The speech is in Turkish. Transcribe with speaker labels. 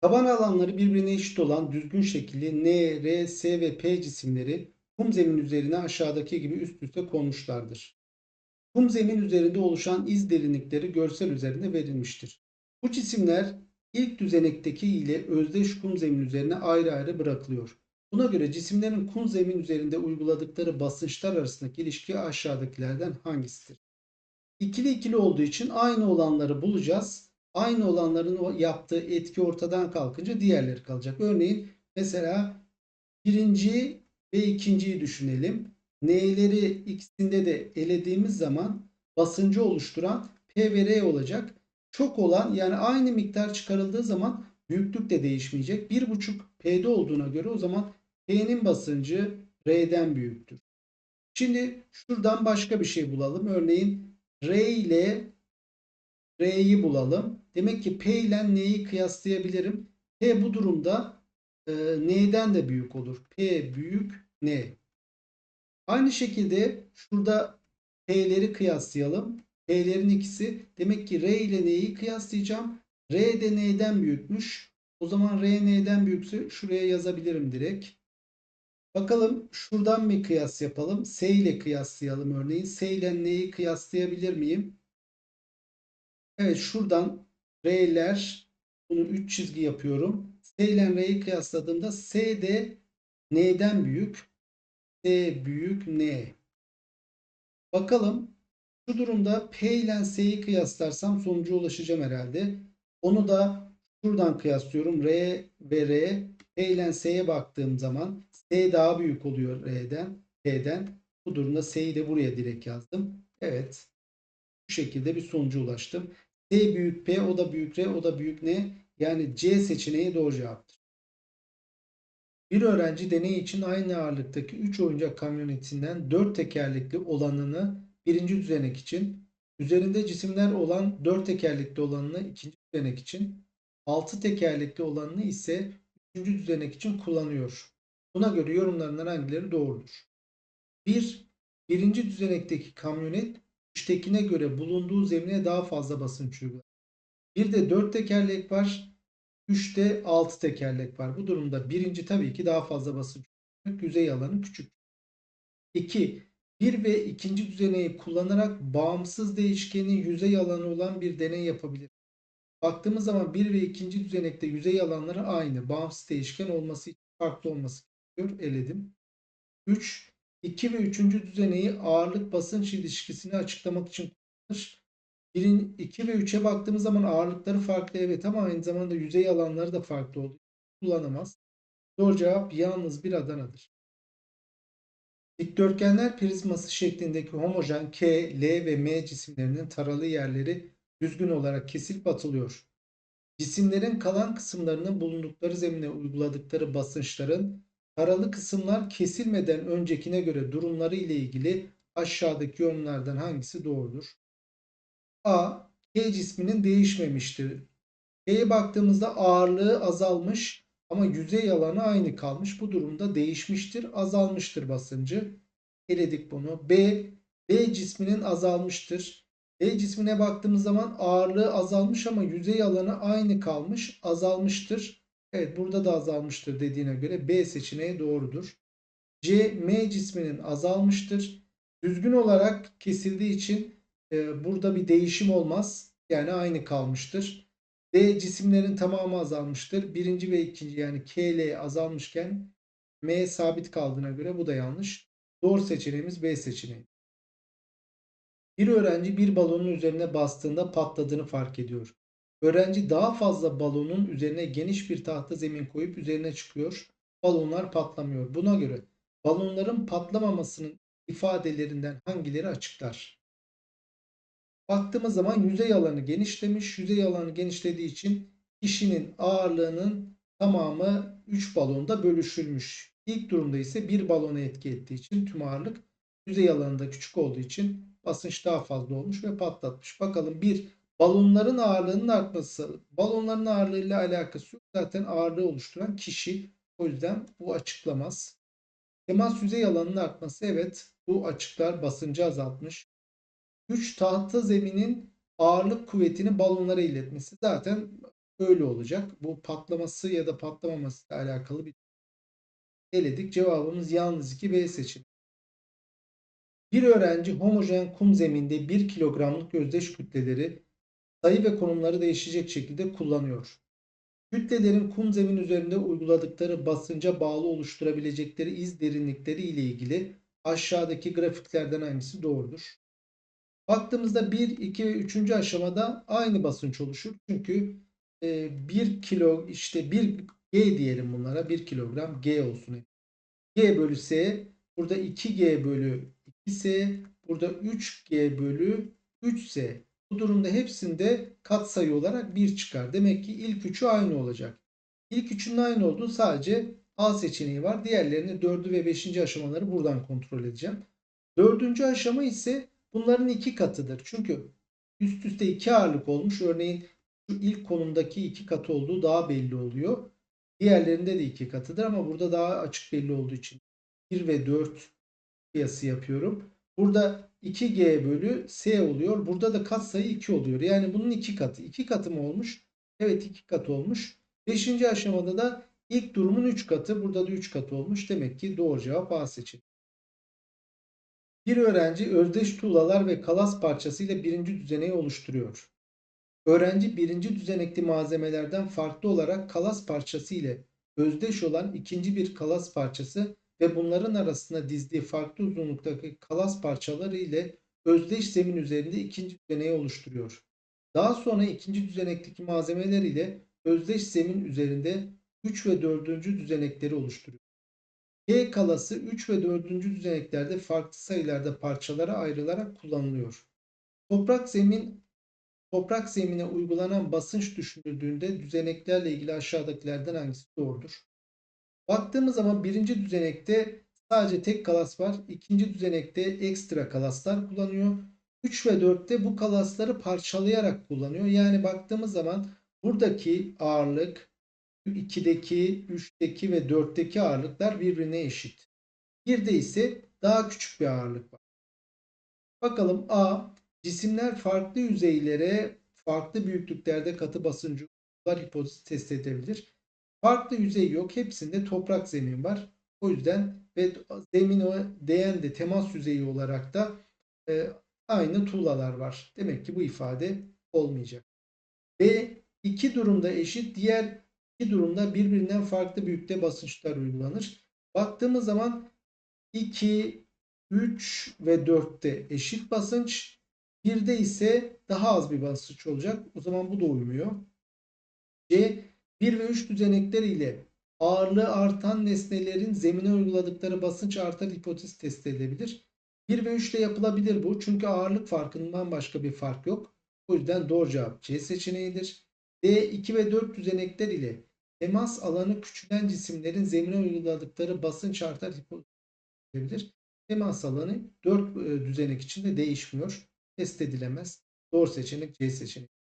Speaker 1: Taban alanları birbirine eşit olan düzgün şekilli N, R, S ve P cisimleri kum zemin üzerine aşağıdaki gibi üst üste konmuşlardır. Kum zemin üzerinde oluşan iz derinlikleri görsel üzerinde verilmiştir. Bu cisimler ilk düzenekteki ile özdeş kum zemin üzerine ayrı ayrı bırakılıyor. Buna göre cisimlerin kum zemin üzerinde uyguladıkları basınçlar arasındaki ilişki aşağıdakilerden hangisidir? İkili ikili olduğu için aynı olanları bulacağız. Aynı olanların o yaptığı etki ortadan kalkınca diğerleri kalacak. Örneğin mesela birinci ve ikinciyi düşünelim. N'leri ikisinde de elediğimiz zaman basıncı oluşturan P ve R olacak. Çok olan yani aynı miktar çıkarıldığı zaman büyüklük de değişmeyecek. 1,5 P'de olduğuna göre o zaman P'nin basıncı R'den büyüktür. Şimdi şuradan başka bir şey bulalım. Örneğin R ile R'yi bulalım. Demek ki P ile N'yi kıyaslayabilirim. P bu durumda e, N'den de büyük olur. P büyük N. Aynı şekilde şurada P'leri kıyaslayalım. P'lerin ikisi. Demek ki R ile N'yi kıyaslayacağım. R de N'den büyükmüş. O zaman R N'den büyükse şuraya yazabilirim direkt. Bakalım şuradan bir kıyas yapalım. S ile kıyaslayalım örneğin. S ile N'yi kıyaslayabilir miyim? Evet şuradan R'ler bunu 3 çizgi yapıyorum. S ile R'yi kıyasladığımda S de N'den büyük. S büyük N. Bakalım şu durumda P ile S'yi kıyaslarsam sonuca ulaşacağım herhalde. Onu da şuradan kıyaslıyorum. R ve R. P ile S'ye baktığım zaman S daha büyük oluyor R'den, P'den. Bu durumda S'yi de buraya direkt yazdım. Evet. Bu şekilde bir sonuca ulaştım. S büyük P, o da büyük R, o da büyük N. Yani C seçeneği doğru cevaptır. Bir öğrenci deney için aynı ağırlıktaki 3 oyuncak kamyonetinden 4 tekerlekli olanını birinci düzenek için, üzerinde cisimler olan 4 tekerlekli olanını ikinci düzenek için, 6 tekerlekli olanını ise üçüncü düzenek için kullanıyor. Buna göre yorumlarından hangileri doğrudur? 1. Birinci düzenekteki kamyonet üçtekine göre bulunduğu zemine daha fazla basınç uygular. Bir de 4 tekerlek var. 3'te 6 tekerlek var. Bu durumda birinci tabii ki daha fazla basınç uygular. Yüzey alanı küçük. 2. Bir ve ikinci düzeneyi kullanarak bağımsız değişkenin yüzey alanı olan bir deney yapabilir. Baktığımız zaman bir ve ikinci düzenekte yüzey alanları aynı. Bağımsız değişken olması için farklı olması gerekiyor. Eledim. 3. 2 ve 3. düzeneyi ağırlık basınç ilişkisini açıklamak için kullanılır. 1'in 2 ve 3'e baktığımız zaman ağırlıkları farklı evet ama aynı zamanda yüzey alanları da farklı olduğu kullanamaz. Doğru cevap yalnız bir Adana'dır. Dikdörtgenler prizması şeklindeki homojen K, L ve M cisimlerinin taralı yerleri düzgün olarak kesilip atılıyor. Cisimlerin kalan kısımlarının bulundukları zemine uyguladıkları basınçların taralı kısımlar kesilmeden öncekine göre durumları ile ilgili aşağıdaki yorumlardan hangisi doğrudur? A. K cisminin değişmemiştir. K'ye baktığımızda ağırlığı azalmış ama yüzey alanı aynı kalmış. Bu durumda değişmiştir, azalmıştır basıncı. Eledik bunu. B. B cisminin azalmıştır. B cismine baktığımız zaman ağırlığı azalmış ama yüzey alanı aynı kalmış, azalmıştır. Evet burada da azalmıştır dediğine göre B seçeneği doğrudur. C. M cisminin azalmıştır. Düzgün olarak kesildiği için e, burada bir değişim olmaz. Yani aynı kalmıştır. D cisimlerin tamamı azalmıştır. Birinci ve ikinci yani K, L azalmışken M sabit kaldığına göre bu da yanlış. Doğru seçeneğimiz B seçeneği. Bir öğrenci bir balonun üzerine bastığında patladığını fark ediyor. Öğrenci daha fazla balonun üzerine geniş bir tahta zemin koyup üzerine çıkıyor. Balonlar patlamıyor. Buna göre balonların patlamamasının ifadelerinden hangileri açıklar? Baktığımız zaman yüzey alanı genişlemiş. Yüzey alanı genişlediği için kişinin ağırlığının tamamı 3 balonda bölüşülmüş. İlk durumda ise bir balona etki ettiği için tüm ağırlık yüzey alanında küçük olduğu için basınç daha fazla olmuş ve patlatmış. Bakalım bir balonların ağırlığının artması. Balonların ağırlığıyla alakası yok. Zaten ağırlığı oluşturan kişi. O yüzden bu açıklamaz. Temas yüzey alanının artması. Evet bu açıklar basıncı azaltmış. Güç tahta zeminin ağırlık kuvvetini balonlara iletmesi. Zaten öyle olacak. Bu patlaması ya da patlamaması ile alakalı bir eledik. Cevabımız yalnız 2 B seçeneği. Bir öğrenci homojen kum zeminde 1 kilogramlık özdeş kütleleri sayı ve konumları değişecek şekilde kullanıyor. Kütlelerin kum zemin üzerinde uyguladıkları basınca bağlı oluşturabilecekleri iz derinlikleri ile ilgili aşağıdaki grafiklerden hangisi doğrudur? Baktığımızda 1, 2 ve 3. aşamada aynı basınç oluşur. Çünkü 1 kilo işte 1 G diyelim bunlara 1 kilogram G olsun. G bölü S burada 2G bölü 2S burada 3G bölü 3S. Bu durumda hepsinde katsayı olarak 1 çıkar. Demek ki ilk üçü aynı olacak. İlk üçünün aynı olduğu sadece A seçeneği var. Diğerlerini 4. ve 5. aşamaları buradan kontrol edeceğim. Dördüncü aşama ise bunların iki katıdır. Çünkü üst üste iki ağırlık olmuş. Örneğin şu ilk konumdaki iki katı olduğu daha belli oluyor. Diğerlerinde de iki katıdır ama burada daha açık belli olduğu için 1 ve 4 kıyası yapıyorum. Burada 2G bölü S oluyor. Burada da katsayı 2 oluyor. Yani bunun 2 katı. 2 katı mı olmuş? Evet 2 katı olmuş. 5. aşamada da ilk durumun 3 katı. Burada da 3 katı olmuş. Demek ki doğru cevap A seçeneği. Bir öğrenci özdeş tuğlalar ve kalas parçası ile birinci düzeneyi oluşturuyor. Öğrenci birinci düzenekli malzemelerden farklı olarak kalas parçası ile özdeş olan ikinci bir kalas parçası ve bunların arasında dizdiği farklı uzunluktaki kalas parçaları ile özdeş zemin üzerinde ikinci düzeneyi oluşturuyor. Daha sonra ikinci düzenekteki malzemeler ile özdeş zemin üzerinde 3 ve 4. düzenekleri oluşturuyor. G kalası 3 ve 4. düzeneklerde farklı sayılarda parçalara ayrılarak kullanılıyor. Toprak zemin toprak zemine uygulanan basınç düşünüldüğünde düzeneklerle ilgili aşağıdakilerden hangisi doğrudur? Baktığımız zaman birinci düzenekte sadece tek kalas var. İkinci düzenekte ekstra kalaslar kullanıyor. 3 ve 4'te bu kalasları parçalayarak kullanıyor. Yani baktığımız zaman buradaki ağırlık 2'deki, 3'teki ve 4'teki ağırlıklar birbirine eşit. 1'de ise daha küçük bir ağırlık var. Bakalım A. Cisimler farklı yüzeylere farklı büyüklüklerde katı basıncı hipotezi test edebilir. Farklı yüzey yok. Hepsinde toprak zemin var. O yüzden ve zemin değen de temas yüzeyi olarak da e, aynı tuğlalar var. Demek ki bu ifade olmayacak. B iki durumda eşit, diğer iki durumda birbirinden farklı büyüklükte basınçlar uygulanır. Baktığımız zaman 2, 3 ve 4'te eşit basınç, 1'de ise daha az bir basınç olacak. O zaman bu da uymuyor. C 1 ve 3 düzenekler ile ağırlığı artan nesnelerin zemine uyguladıkları basınç artar hipotezi test edilebilir. 1 ve 3 ile yapılabilir bu. Çünkü ağırlık farkından başka bir fark yok. O yüzden doğru cevap C seçeneğidir. D 2 ve 4 düzenekler ile temas alanı küçülen cisimlerin zemine uyguladıkları basınç artar hipotezi edilebilir. Temas alanı 4 düzenek içinde değişmiyor. Test edilemez. Doğru seçenek C seçeneği.